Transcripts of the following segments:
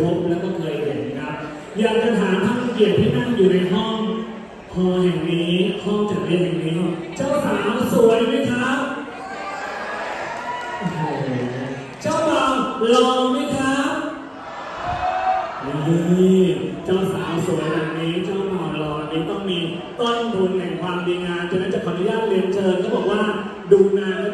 พบแล้วก็เคยเห็นครับ อยากจะถามท่านเกียรติที่นั่งอยู่ในห้องหอแห่งนี้ห้องจัดเลี้ยงแห่งนี้ เจ้าสาวสวยไหมครับเจ้าบ่าวหล่อไหมครับนี่เจ้าสาวสวยแบบนี้เจ้าบ่าวหล่อนี้ต้องมีต้นทุนแห่งความดีงามฉะนั้นจะขออนุญาตเรียนเชิญก็บอกว่าดูนาน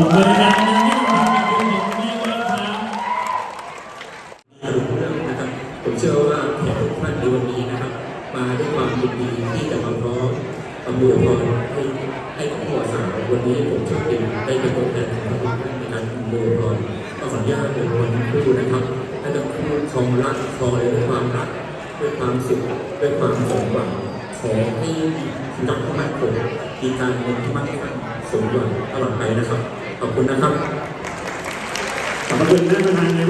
บมือดังๆให้กับคุณหญิงแม่ด้วยครับทุกเรื่องนะครับผมเชื่อว่าแขกทุกท่านในวันนี้นะครับ มาด้วยความยินดีที่จะมาพร้อมอำนวยพรให้ให้ครอบครัวสาววันนี้ผมโชคดีได้เป็นตัวแทนของทุกท่านในการอำนวยพรก็ขออนุญาตเป็นวันคู่นะครับให้ทั้งคู่ครองรักคอยด้วยความรักด้วยความสุขด้วยความสมหวังขอให้รักมั่นคงมีการเงินที่มั่นคงสมหวังตลอดไปนะครับ ขอบคุณนะครับขอบคุณท่านประธานใน